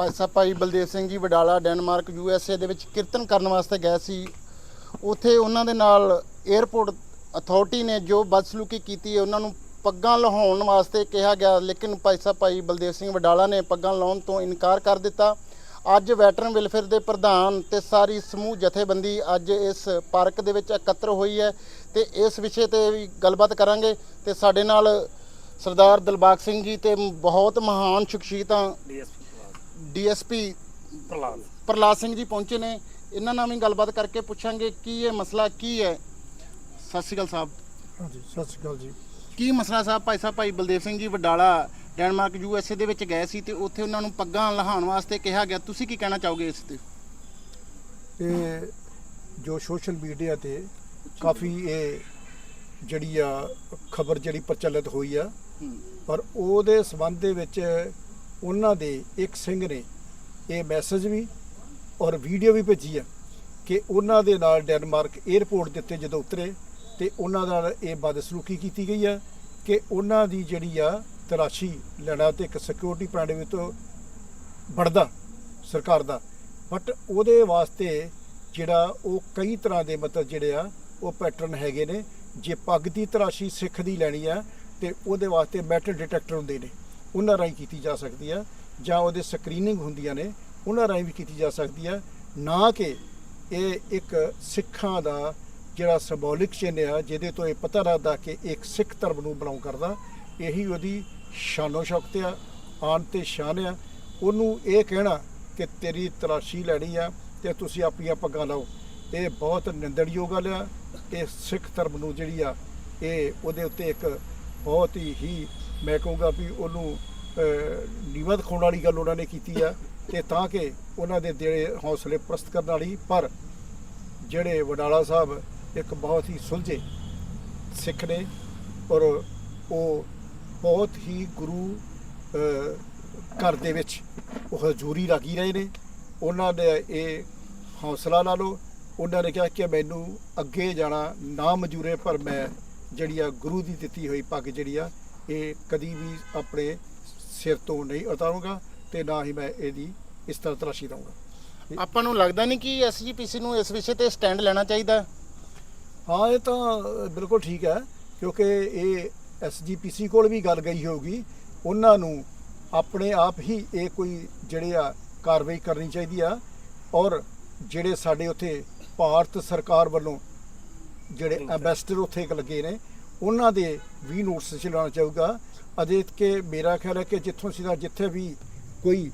ਪਾਸਾ Bhai Baldev Singh ji Wadala, Denmark, U S A ਦੇ ਵਿੱਚ ਕੀਰਤਨ ਕਰਨ ਵਾਸਤੇ ਗਏ ਸੀ। ਉੱਥੇ ਉਹਨਾਂ ਦੇ ਨਾਲ 에ਅਰਪੋਰਟ ਅਥਾਰਟੀ ਨੇ ਜੋ ਬਦਸਲੂਕੀ ਕੀਤੀ ਹੈ, ਉਹਨਾਂ ਨੂੰ ਪੱਗਾਂ ਲਹਾਉਣ ਵਾਸਤੇ ਕਿਹਾ ਗਿਆ, ਲੇਕਿਨ ਪਾਸਾ ਭਾਈ ਬਲਦੇਵ ਸਿੰਘ ਵਡਾਲਾ ਨੇ ਪੱਗਾਂ ਲਾਉਣ ਤੋਂ ਇਨਕਾਰ ਕਰ ਦਿੱਤਾ। ਅੱਜ ਵੈਟਰਨ ਵੈਲਫੇਅਰ ਦੇ ਪ੍ਰਧਾਨ ਤੇ ਸਾਰੀ ਸਮੂਹ ਜਥੇਬੰਦੀ ਅੱਜ ਇਸ ਪਾਰਕ ਦੇ ਵਿੱਚ ਇਕੱਤਰ ਹੋਈ ਹੈ ਤੇ ਇਸ ਵਿਸ਼ੇ ਤੇ ਵੀ ਗੱਲਬਾਤ ਕਰਾਂਗੇ ਤੇ ਸਾਡੇ ਨਾਲ ਸਰਦਾਰ ਦਿਲਬਾਗ ਸਿੰਘ ਜੀ ਤੇ ਬਹੁਤ ਮਹਾਨ ਸ਼ਖਸੀਅਤਾਂ ਡੀਐਸਪੀ ਪ੍ਰਲਾਦ ਪ੍ਰਲਾਦ ਸਿੰਘ ਜੀ ਪਹੁੰਚੇ ਨੇ। ਇਹਨਾਂ ਨਾਲ ਵੀ ਗੱਲਬਾਤ ਕਰਕੇ ਪੁੱਛਾਂਗੇ ਕੀ ਇਹ ਮਸਲਾ ਕੀ ਹੈ। ਸਤਿ ਸ਼੍ਰੀ ਅਕਾਲ ਸਾਹਿਬ। ਹਾਂਜੀ ਸਤਿ ਸ਼੍ਰੀ ਅਕਾਲ ਜੀ। ਕੀ ਮਸਲਾ ਸਾਹਿਬ Bhai Sahib Bhai Baldev Singh ji Wadala Denmark U S A ਦੇ ਵਿੱਚ ਗਏ ਸੀ ਤੇ ਉੱਥੇ ਉਹਨਾਂ ਨੂੰ ਪੱਗਾਂ ਲਹਾਉਣ ਵਾਸਤੇ ਕਿਹਾ ਗਿਆ। ਤੁਸੀਂ ਕੀ ਕਹਿਣਾ ਚਾਹੋਗੇ ਇਸ ਤੇ? ਇਹ ਜੋ ਸੋਸ਼ਲ ਮੀਡੀਆ ਤੇ ਕਾਫੀ ਇਹ ਜਿਹੜੀ ਆ ਖਬਰ ਜਿਹੜੀ ਪ੍ਰਚਲਿਤ ਹੋਈ ਆ ਪਰ ਉਹਦੇ ਸਬੰਧ ਦੇ ਵਿੱਚ ਉਹਨਾਂ ਦੇ ਇੱਕ ਸਿੰਘ ਨੇ ਇਹ ਮੈਸੇਜ ਵੀ ਔਰ ਵੀਡੀਓ ਵੀ ਭੇਜੀ ਆ ਕਿ ਉਹਨਾਂ ਦੇ ਨਾਲ ਡੈਨਮਾਰਕ 에ਅਰਪੋਰਟ ਦੇ ਉੱਤੇ ਜਦੋਂ ਉਤਰੇ ਤੇ ਉਹਨਾਂ ਨਾਲ ਇਹ ਬਦਸਲੂਕੀ ਕੀਤੀ ਗਈ ਆ ਕਿ ਉਹਨਾਂ ਦੀ ਜਿਹੜੀ ਆ ਤਰਾਸ਼ੀ ਲੈਣਾ ਤੇ ਇੱਕ ਸਿਕਿਉਰਿਟੀ ਪੁਆਇੰਟ ਵੀ ਤੋਂ ਵੱਡਦਾ ਸਰਕਾਰ ਦਾ। ਬਟ ਉਹਦੇ ਵਾਸਤੇ ਜਿਹੜਾ ਉਹ ਕਈ ਤਰ੍ਹਾਂ ਦੇ ਮਤਲਬ ਜਿਹੜੇ ਆ ਉਹ ਪੈਟਰਨ ਹੈਗੇ ਨੇ। ਜੇ ਪੱਗ ਦੀ ਤਰਾਸ਼ੀ ਸਿੱਖ ਦੀ ਲੈਣੀ ਆ ਤੇ ਉਹਦੇ ਵਾਸਤੇ ਮੈਟਲ ਡਿਟੈਕਟਰ ਹੁੰਦੇ ਨੇ। ਉਹਨਾਂ ਰਾਹੀਂ ਕੀਤੀ ਜਾ ਸਕਦੀ ਆ ਜਾਂ ਉਹਦੇ ਸਕਰੀਨਿੰਗ ਹੁੰਦੀਆਂ ਨੇ, ਉਹਨਾਂ ਰਾਹੀਂ ਵੀ ਕੀਤੀ ਜਾ ਸਕਦੀ ਹੈ, ਨਾ ਕਿ ਇਹ ਇੱਕ ਸਿੱਖਾਂ ਦਾ ਜਿਹੜਾ ਸਿੰਬੋਲਿਕ ਚਿੰਨ੍ਹ ਆ, ਜਿਹਦੇ ਤੋਂ ਇਹ ਪਤਾ ਲੱਗਦਾ ਕਿ ਇੱਕ ਸਿੱਖ ਧਰਮ ਨੂੰ ਬਿਲੋਂਗ ਕਰਦਾ, ਇਹੀ ਉਹਦੀ ਸ਼ਾਨੋ ਸ਼ੌਕਤ ਆ, ਆਨ ਤੇ ਸ਼ਾਨ ਆ। ਉਹਨੂੰ ਇਹ ਕਹਿਣਾ ਕਿ ਤੇਰੀ ਤਰਾਸ਼ੀ ਲੈਣੀ ਆ ਤੇ ਤੁਸੀਂ ਆਪਣੀਆਂ ਪੱਗਾਂ ਲਾਓ। ਇਹ ਬਹੁਤ ਨਿੰਦਣਯੋਗ ਗੱਲ ਆ। ਇਹ ਸਿੱਖ ਧਰਮ ਨੂੰ ਜਿਹੜੀ ਆ, ਇਹ ਉਹਦੇ ਉੱਤੇ ਇੱਕ ਬਹੁਤ ਹੀ ਮੈਂ ਕਹੂੰਗਾ ਵੀ ਉਹਨੂੰ ਨੀਵਾਂ ਦਿਖਾਉਣ ਵਾਲੀ ਗੱਲ ਉਹਨਾਂ ਨੇ ਕੀਤੀ ਆ ਤੇ ਤਾਂ ਕਿ ਉਹਨਾਂ ਦੇ ਜਿਹੜੇ ਹੌਸਲੇ ਪ੍ਰਸਤ ਕਰਨ ਵਾਲੀ, ਪਰ ਜਿਹੜੇ ਵਡਾਲਾ ਸਾਹਿਬ ਇੱਕ ਬਹੁਤ ਹੀ ਸੁਲਝੇ ਸਿੱਖ ਨੇ ਔਰ ਉਹ ਬਹੁਤ ਹੀ ਗੁਰੂ ਘਰ ਦੇ ਵਿੱਚ ਉਹ ਹਜ਼ੂਰੀ ਲੱਗੀ ਰਹੇ ਨੇ, ਉਹਨਾਂ ਨੇ ਇਹ ਹੌਸਲਾ ਲਾ ਲਓ। ਉਹਨਾਂ ਨੇ ਕਿਹਾ ਕਿ ਮੈਨੂੰ ਅੱਗੇ ਜਾਣਾ ਨਾ ਮਜੂਰੇ ਪਰ ਮੈਂ ਜਿਹੜੀ ਆ ਗੁਰੂ ਦੀ ਦਿੱਤੀ ਹੋਈ ਪੱਗ ਜਿਹੜੀ ਆ ਇਹ ਕਦੀ ਵੀ ਆਪਣੇ ਸਿਰ ਤੋਂ ਨਹੀਂ ਉਤਾਰੂੰਗਾ ਤੇ ਨਾ ਹੀ ਮੈਂ ਇਹਦੀ ਇਸ ਤਰ੍ਹਾਂ ਤਰਾਸ਼ੀ ਦਊਂਗਾ। ਆਪਾਂ ਨੂੰ ਲੱਗਦਾ ਨਹੀਂ ਕਿ ਐਸਜੀਪੀਸੀ ਨੂੰ ਇਸ ਵਿਸ਼ੇ ਤੇ ਸਟੈਂਡ ਲੈਣਾ ਚਾਹੀਦਾ? ਹਾਂ ਇਹ ਤਾਂ ਬਿਲਕੁਲ ਠੀਕ ਹੈ ਕਿਉਂਕਿ ਇਹ ਐਸਜੀਪੀਸੀ ਕੋਲ ਵੀ ਗੱਲ ਗਈ ਹੋਊਗੀ। ਉਹਨਾਂ ਨੂੰ ਆਪਣੇ ਆਪ ਹੀ ਇਹ ਕੋਈ ਜਿਹੜੇ ਆ ਕਾਰਵਾਈ ਕਰਨੀ ਚਾਹੀਦੀ ਆ ਔਰ ਜਿਹੜੇ ਸਾਡੇ ਉੱਥੇ ਭਾਰਤ ਸਰਕਾਰ ਵੱਲੋਂ ਜਿਹੜੇ ਐਮਬੈਸਡਰ ਉੱਥੇ ਇੱਕ ਲੱਗੇ ਨੇ ਉਹਨਾਂ ਦੇ ਵੀ ਨੋਟਿਸ ਚਲਾਉਣਾ ਚਾਹੂਗਾ। ਅਜੇ ਕਿ ਮੇਰਾ ਖਿਆਲ ਹੈ ਕਿ ਜਿੱਥੋਂ ਸਿੱਧਾ ਜਿੱਥੇ ਵੀ ਕੋਈ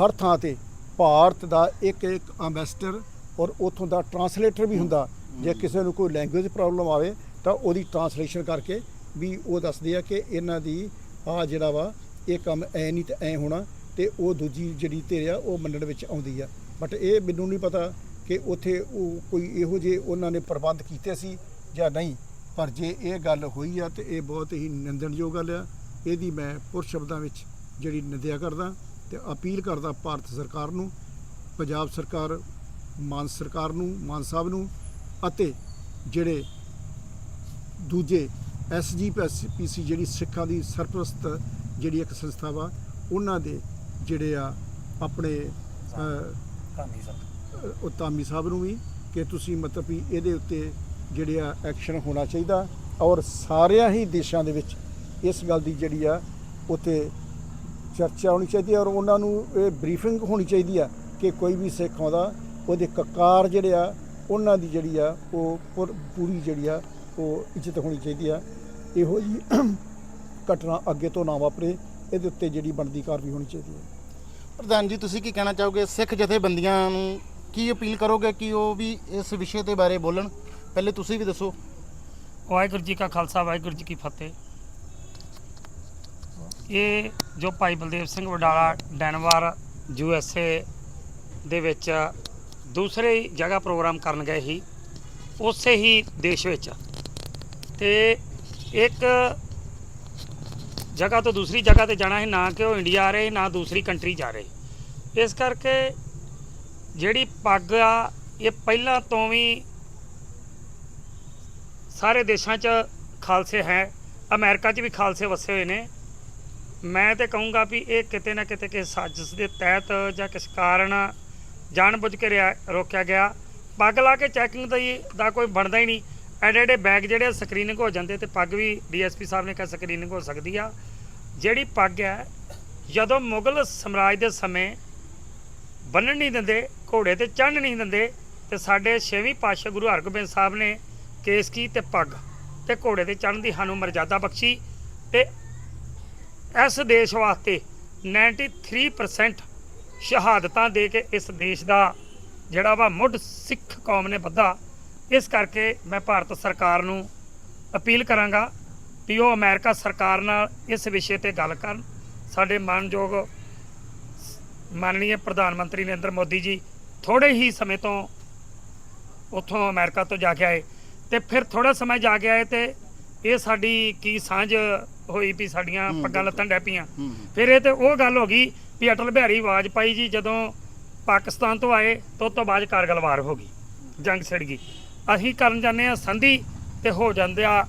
ਹਰ ਥਾਂ ਤੇ ਭਾਰਤ ਦਾ ਇੱਕ ਇੱਕ ਐਮਬੈਸਡਰ ਔਰ ਉਥੋਂ ਦਾ ਟਰਾਂਸਲੇਟਰ ਵੀ ਹੁੰਦਾ, ਜੇ ਕਿਸੇ ਨੂੰ ਕੋਈ ਲੈਂਗੁਏਜ ਪ੍ਰੋਬਲਮ ਆਵੇ ਤਾਂ ਉਹਦੀ ਟਰਾਂਸਲੇਸ਼ਨ ਕਰਕੇ ਵੀ ਉਹ ਦੱਸਦੇ ਆ ਕਿ ਇਹਨਾਂ ਦੀ ਆ ਜਿਹੜਾ ਵਾ, ਇਹ ਕੰਮ ਐ ਨਹੀਂ ਤੇ ਐ ਹੋਣਾ ਤੇ ਉਹ ਦੂਜੀ ਜਿਹੜੀ ਧਿਰ ਆ, ਉਹ ਮੰਨਣ ਵਿੱਚ ਆਉਂਦੀ ਆ। ਬਟ ਇਹ ਮੈਨੂੰ ਨਹੀਂ ਪਤਾ ਕਿ ਉੱਥੇ ਉਹ ਕੋਈ ਇਹੋ ਜਿਹੇ ਉਹਨਾਂ ਨੇ ਪ੍ਰਬੰਧ ਕੀਤੇ ਸੀ ਜਾਂ ਨਹੀਂ। ਪਰ ਜੇ ਇਹ ਗੱਲ ਹੋਈ ਆ ਤੇ ਇਹ ਬਹੁਤ ਹੀ ਨਿੰਦਣਯੋਗ ਗੱਲ ਆ। ਇਹਦੀ ਮੈਂ ਪੁਰ ਸ਼ਬਦਾਂ ਵਿੱਚ ਜਿਹੜੀ ਨਿੰਦਿਆ ਕਰਦਾ ਤੇ ਅਪੀਲ ਕਰਦਾ ਭਾਰਤ ਸਰਕਾਰ ਨੂੰ ਪੰਜਾਬ ਸਰਕਾਰ ਮਾਨ ਸਰਕਾਰ ਨੂੰ ਮਾਨ ਸਾਹਿਬ ਨੂੰ ਅਤੇ ਜਿਹੜੇ ਦੂਜੇ ਐਸਜੀਪੀਸੀ ਜਿਹੜੀ ਸਿੱਖਾਂ ਦੀ ਸਰਪ੍ਰਸਤ ਜਿਹੜੀ ਇੱਕ ਸੰਸਥਾ ਵਾ ਉਹਨਾਂ ਦੇ ਜਿਹੜੇ ਆ ਆਪਣੇ ਕਾਨੀ ਸਾਹਿਬ। ਉਹ ਧਾਮੀ ਸਾਹਿਬ ਨੂੰ ਵੀ ਕਿ ਤੁਸੀਂ ਮਤਲਬ ਵੀ ਇਹਦੇ ਉੱਤੇ ਜਿਹੜੇ ਆ ਐਕਸ਼ਨ ਹੋਣਾ ਚਾਹੀਦਾ ਔਰ ਸਾਰਿਆਂ ਹੀ ਦੇਸ਼ਾਂ ਦੇ ਵਿੱਚ ਇਸ ਗੱਲ ਦੀ ਜਿਹੜੀ ਆ ਉੱਤੇ ਚਰਚਾ ਹੋਣੀ ਚਾਹੀਦੀ ਹੈ ਔਰ ਉਹਨਾਂ ਨੂੰ ਇਹ ਬਰੀਫਿੰਗ ਹੋਣੀ ਚਾਹੀਦੀ ਆ ਕਿ ਕੋਈ ਵੀ ਸਿੱਖ ਆਉਂਦਾ, ਉਹਦੇ ਕਕਾਰ ਜਿਹੜੇ ਆ, ਉਹਨਾਂ ਦੀ ਜਿਹੜੀ ਆ ਉਹ ਪੁਰ- ਪੂਰੀ ਜਿਹੜੀ ਆ ਉਹ ਇੱਜ਼ਤ ਹੋਣੀ ਚਾਹੀਦੀ ਆ। ਇਹੋ ਜੀ ਘਟਨਾ ਅੱਗੇ ਤੋਂ ਨਾ ਵਾਪਰੇ, ਇਹਦੇ ਉੱਤੇ ਜਿਹੜੀ ਬਣਦੀ ਕਾਰਵਾਈ ਹੋਣੀ ਚਾਹੀਦੀ ਹੈ। ਪ੍ਰਧਾਨ ਜੀ, ਤੁਸੀਂ ਕੀ ਕਹਿਣਾ ਚਾਹੋਗੇ? ਸਿੱਖ ਜਥੇਬੰਦੀਆਂ ਨੂੰ ਕੀ ਅਪੀਲ ਕਰੋਗੇ ਕਿ ਉਹ ਵੀ ਇਸ ਵਿਸ਼ੇ ਦੇ ਬਾਰੇ ਬੋਲਣ? ਪਹਿਲੇ ਤੁਸੀਂ ਵੀ ਦੱਸੋ। ਵਾਹਿਗੁਰੂ ਜੀ ਕਾ ਖਾਲਸਾ, ਵਾਹਿਗੁਰੂ ਜੀ ਕੀ ਫਤਿਹ। ਇਹ ਜੋ Bhai Baldev Singh Wadala, Denver, U S A ਦੇ ਵਿੱਚ ਦੂਸਰੇ ਜਗ੍ਹਾ ਪ੍ਰੋਗਰਾਮ ਕਰਨ ਗਏ ਸੀ, ਉਸੇ ਹੀ ਦੇਸ਼ ਵਿੱਚ। ਤੇ ਇੱਕ ਜਗ੍ਹਾ ਤੋਂ ਦੂਸਰੀ ਜਗ੍ਹਾ ਤੇ ਜਾਣਾ ਹੈ ਨਾ ਕਿ ਉਹ ਇੰਡੀਆ ਆ ਰਹੇ, ਨਾ ਦੂਸਰੀ ਕੰਟਰੀ ਜਾ ਰਹੇ। ਇਸ ਕਰਕੇ ਜਿਹੜੀ ਪੱਗ ਆ, ਇਹ ਪਹਿਲਾਂ ਤੋਂ ਵੀ ਸਾਰੇ ਦੇਸ਼ਾਂ 'ਚ ਖਾਲਸੇ ਹੈ, ਅਮਰੀਕਾ 'ਚ ਵੀ ਖਾਲਸੇ ਵਸੇ ਹੋਏ ਨੇ। ਮੈਂ ਤੇ ਕਹੂੰਗਾ ਵੀ ਇਹ ਕਿਤੇ ਨਾ ਕਿਤੇ ਕਿਸੇ ਸਾਜ਼ਿਸ਼ ਦੇ ਤਹਿਤ ਜਾਂ ਕਿਸ ਕਾਰਨ ਜਾਣਬੁੱਝ ਕੇ ਰਿਆ- ਰੋਕਿਆ ਗਿਆ। ਪੱਗ ਲਾ ਕੇ ਚੈਕਿੰਗ ਦਾ ਹੀ, ਦਾ ਕੋਈ ਬਣਦਾ ਹੀ ਨਹੀਂ। ਐਡੇ ਐਡੇ ਬੈਗ ਜਿਹੜੇ ਸਕਰੀਨਿੰਗ ਹੋ ਜਾਂਦੇ ਤੇ ਪੱਗ ਵੀ ਡੀਐਸਪੀ ਸਾਹਿਬ ਨੇ ਕਿਹਾ ਸਕਰੀਨਿੰਗ ਹੋ ਸਕਦੀ ਆ। ਜਿਹੜੀ ਪੱਗ ਹੈ ਜਦੋਂ ਮੁਗਲ ਸਮਰਾਜ ਦੇ ਸਮੇਂ ਬੰਨਣ ਨਹੀਂ ਦਿੰਦੇ, ਘੋੜੇ ਤੇ ਚੜ੍ਹਨ ਨਹੀਂ ਦਿੰਦੇ, ਤੇ ਸਾਡੇ ਛੇਵੀਂ ਪਾਤਸ਼ਾਹ ਗੁਰੂ ਹਰਗੋਬਿੰਦ ਸਾਹਿਬ ਨੇ ਕੇਸਕੀ ਤੇ ਪੱਗ ਤੇ ਘੋੜੇ ਤੇ ਚੜ੍ਹਨ ਦੀ ਸਾਨੂੰ ਮਰਜ਼ਾਦਾ ਬਖਸ਼ੀ ਤੇ ਇਸ ਦੇਸ਼ ਵਾਸਤੇ 93% ਸ਼ਹਾਦਤਾਂ ਦੇ ਕੇ ਇਸ ਦੇਸ਼ ਦਾ ਜਿਹੜਾ ਵਾ ਮੁੱਢ ਸਿੱਖ ਕੌਮ ਨੇ ਬੱਧਾ ਇਸ ਕਰਕੇ ਮੈਂ ਭਾਰਤ ਸਰਕਾਰ ਨੂੰ ਅਪੀਲ ਕਰਾਂਗਾ ਵੀ ਉਹ ਅਮਰੀਕਾ ਸਰਕਾਰ ਨਾਲ ਇਸ ਵਿਸ਼ੇ ਤੇ ਗੱਲ ਕਰਨ। ਸਾਡੇ ਮਾਨਯੋਗ ਮਾਨਨੀय ਪ੍ਰਧਾਨ ਮੰਤਰੀ ਨਰਿੰਦਰ ਮੋਦੀ ਜੀ ਥੋੜੇ ਹੀ ਸਮੇਂ ਤੋਂ ਉੱਥੋਂ ਅਮਰੀਕਾ ਤੋਂ ਜਾ ਕੇ ਆਏ। ਤੇ ਫਿਰ ਥੋੜਾ ਸਮਾਂ ਜਾ ਕੇ ਆਏ ਤੇ ਇਹ ਸਾਡੀ ਕੀ ਸਾਂਝ ਹੋਈ ਵੀ ਸਾਡੀਆਂ ਪੱਗਾਂ ਲੱਤਾਂ ਡੈ ਪਈਆਂ। ਫਿਰ ਇਹ ਤੇ ਉਹ ਗੱਲ ਹੋ ਗਈ ਵੀ ਅਟਲ ਬਿਹਾਰੀ ਵਾਜਪਾਈ ਜੀ ਜਦੋਂ ਪਾਕਿਸਤਾਨ ਤੋਂ ਆਏ ਤਾਂ ਤੋਂ ਬਾਅਦ ਕਾਰਗਲ ਵਾਰ ਹੋ ਗਈ ਜੰਗ ਛਿੜ ਗਈ। ਅਸੀਂ ਕਰਨ ਜਾਂਦੇ ਆ ਸੰਧੀ ਤੇ ਹੋ ਜਾਂਦੇ ਆ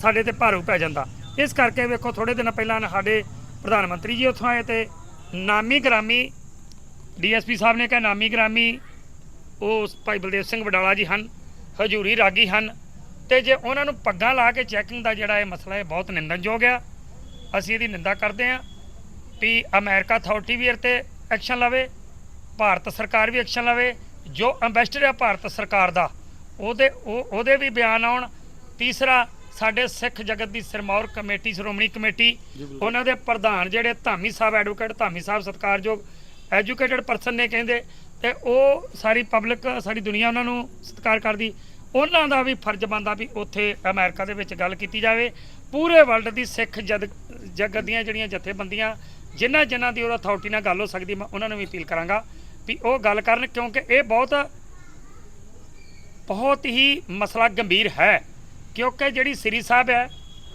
ਸਾਡੇ ਤੇ ਭਾਰੂ ਪੈ ਜਾਂਦਾ। ਇਸ ਕਰਕੇ ਵੇਖੋ ਥੋੜੇ ਦਿਨ ਪਹਿਲਾਂ ਸਾਡੇ ਪ੍ਰਧਾਨ ਮੰਤਰੀ ਜੀ ਉੱਥੋਂ ਆਏ ਤੇ ਨਾਮੀ ਗ੍ਰਾਮੀ ਡੀਐਸਪੀ ਸਾਹਿਬ ਨੇ ਕਿਹਾ ਨਾਮੀ ਗ੍ਰਾਮੀ ਉਹ ਭਾਈ ਬਲਦੇਵ ਸਿੰਘ ਵਡਾਲਾ ਜੀ ਹਨ। ਹਜੂਰੀ ਰਾਗੀ ਹਨ। ਤੇ ਜੇ ਉਹਨਾਂ ਨੂੰ ਪੱਗਾਂ ਲਾ ਕੇ ਚੈਕਿੰਗ ਦਾ ਜਿਹੜਾ ਇਹ ਮਸਲਾ ਹੈ ਬਹੁਤ ਨਿੰਦਣਯੋਗ ਆ। ਅਸੀਂ ਇਹਦੀ ਨਿੰਦਾ ਕਰਦੇ ਹਾਂ ਵੀ ਅਮਰੀਕਾ ਅਥਾਰਟੀ ਵੀ ਤੇ ਐਕਸ਼ਨ ਲਵੇ ਭਾਰਤ ਸਰਕਾਰ ਵੀ ਐਕਸ਼ਨ ਲਵੇ। ਜੋ ਐਮਬੈਸਡਰ ਹੈ ਭਾਰਤ ਸਰਕਾਰ ਦਾ ਉਹਦੇ ਉਹ ਉਹਦੇ ਵੀ ਬਿਆਨ ਆਉਣ। ਤੀਸਰਾ ਸਾਡੇ ਸਿੱਖ ਜਗਤ ਦੀ ਸਿਰਮੌਰ ਕਮੇਟੀ ਸ਼੍ਰੋਮਣੀ ਕਮੇਟੀ। ਉਹਨਾਂ ਦੇ ਪ੍ਰਧਾਨ ਜਿਹੜੇ ਧਾਮੀ ਸਾਹਿਬ ਐਡਵੋਕੇਟ ਧਾਮੀ ਸਾਹਿਬ ਸਤਿਕਾਰਯੋਗ ਐਜੂਕੇਟਡ ਪਰਸਨ ਨੇ ਕਹਿੰਦੇ ਤੇ ਉਹ ਸਾਰੀ ਪਬਲਿਕ, ਸਾਰੀ ਦੁਨੀਆ ਉਹਨਾਂ ਨੂੰ ਸਤਿਕਾਰ ਕਰਦੀ। ਉਹਨਾਂ ਦਾ ਵੀ ਫਰਜ਼ ਬਣਦਾ ਵੀ ਉੱਥੇ ਅਮਰੀਕਾ ਦੇ ਵਿੱਚ ਗੱਲ ਕੀਤੀ ਜਾਵੇ। ਪੂਰੇ ਵਰਲਡ ਦੀ ਸਿੱਖ ਜਦ- ਜਗਤ ਦੀਆਂ ਜਿਹੜੀਆਂ ਜਥੇਬੰਦੀਆਂ, ਜਿਨ੍ਹਾਂ ਜਿਨ੍ਹਾਂ ਦੀ ਉਹ ਅਥਾਰਟੀ ਨਾਲ ਗੱਲ ਹੋ ਸਕਦੀ, ਮੈਂ ਉਹਨਾਂ ਨੂੰ ਵੀ ਅਪੀਲ ਕਰਾਂਗਾ ਵੀ ਉਹ ਗੱਲ ਕਰਨ ਕਿਉਂਕਿ ਇਹ ਬਹੁਤ ਬਹੁਤ ਹੀ ਮਸਲਾ ਗੰਭੀਰ ਹੈ। ਕਿਉਂਕਿ ਜਿਹੜੀ ਸ੍ਰੀ ਸਾਹਿਬ ਹੈ,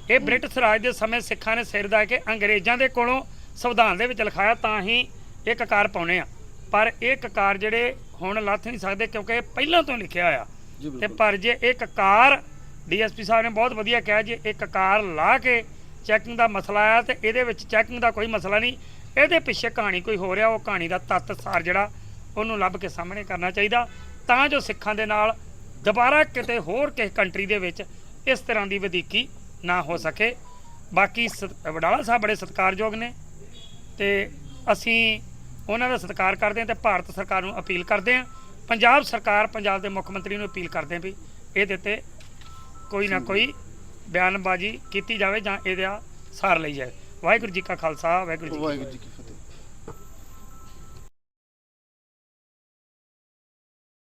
ਇਹ ਬ੍ਰਿਟਿਸ਼ ਰਾਜ ਦੇ ਸਮੇਂ ਸਿੱਖਾਂ ਨੇ ਸਿਰ ਦਾ ਕੇ ਅੰਗਰੇਜ਼ਾਂ ਦੇ ਕੋਲੋਂ ਸੰਵਿਧਾਨ ਦੇ ਵਿੱਚ ਲਿਖਾਇਆ ਤਾਂ ਹੀ ਇਹ ਕਕਾਰ ਪਾਉਣੇ ਆ। ਪਰ ਇਹ ਕਕਾਰ ਜਿਹੜੇ ਹੁਣ ਲੱਥ ਨਹੀਂ ਸਕਦੇ ਕਿਉਂਕਿ ਇਹ ਪਹਿਲਾਂ ਤੋਂ ਲਿਖਿਆ ਹੋਇਆ। ਤੇ ਪਰ ਜੇ ਇਹ ਕਕਾਰ ਡੀਐਸਪੀ ਸਾਹਿਬ ਨੇ ਬਹੁਤ ਵਧੀਆ ਕਿਹਾ ਜੇ ਇਹ ਕਕਾਰ ਲਾ ਕੇ ਚੈਕਿੰਗ ਦਾ ਮਸਲਾ ਆ ਤੇ ਇਹਦੇ ਵਿੱਚ ਚੈਕਿੰਗ ਦਾ ਕੋਈ ਮਸਲਾ ਨਹੀਂ। ਇਹਦੇ ਪਿੱਛੇ ਕਹਾਣੀ ਕੋਈ ਹੋ ਰਿਹਾ ਉਹ ਕਹਾਣੀ ਦਾ ਤੱਤ ਸਾਰ ਜਿਹੜਾ ਉਹਨੂੰ ਲੱਭ ਕੇ ਸਾਹਮਣੇ ਕਰਨਾ ਚਾਹੀਦਾ। ਤਾਂ ਜੋ ਸਿੱਖਾਂ ਦੇ ਨਾਲ ਦੁਬਾਰਾ ਕਿਤੇ ਹੋਰ ਕਿਸੇ ਕੰਟਰੀ ਦੇ ਵਿੱਚ ਇਸ ਤਰ੍ਹਾਂ ਦੀ ਵਧੀਕੀ ਨਾ ਹੋ ਸਕੇ। ਬਾਕੀ ਵਡਾਲਾ ਸਾਹਿਬ ਬੜੇ ਸਤਿਕਾਰਯੋਗ ਨੇ ਤੇ ਅਸੀਂ ਉਹਨਾਂ ਦਾ ਸਤਿਕਾਰ ਕਰਦੇ ਹਾਂ ਤੇ ਭਾਰਤ ਸਰਕਾਰ ਨੂੰ ਅਪੀਲ ਕਰਦੇ ਹਾਂ। ਪੰਜਾਬ ਸਰਕਾਰ ਪੰਜਾਬ ਦੇ ਮੁੱਖ ਮੰਤਰੀ ਨੂੰ ਅਪੀਲ ਕਰਦੇ ਹਾਂ ਵੀ ਇਹਦੇ ਤੇ ਕੋਈ ਨਾ ਕੋਈ ਬਿਆਨਬਾਜ਼ੀ ਕੀਤੀ ਜਾਵੇ ਜਾਂ ਇਹਦਾ ਸਾਰ ਲਈ ਜਾਵੇ ਵਾਹਿਗੁਰੂ ਜੀ ਕਾ ਖਾਲਸਾ ਵਾਹਿਗੁਰੂ ਜੀ ਕੀ ਫਤਿਹ।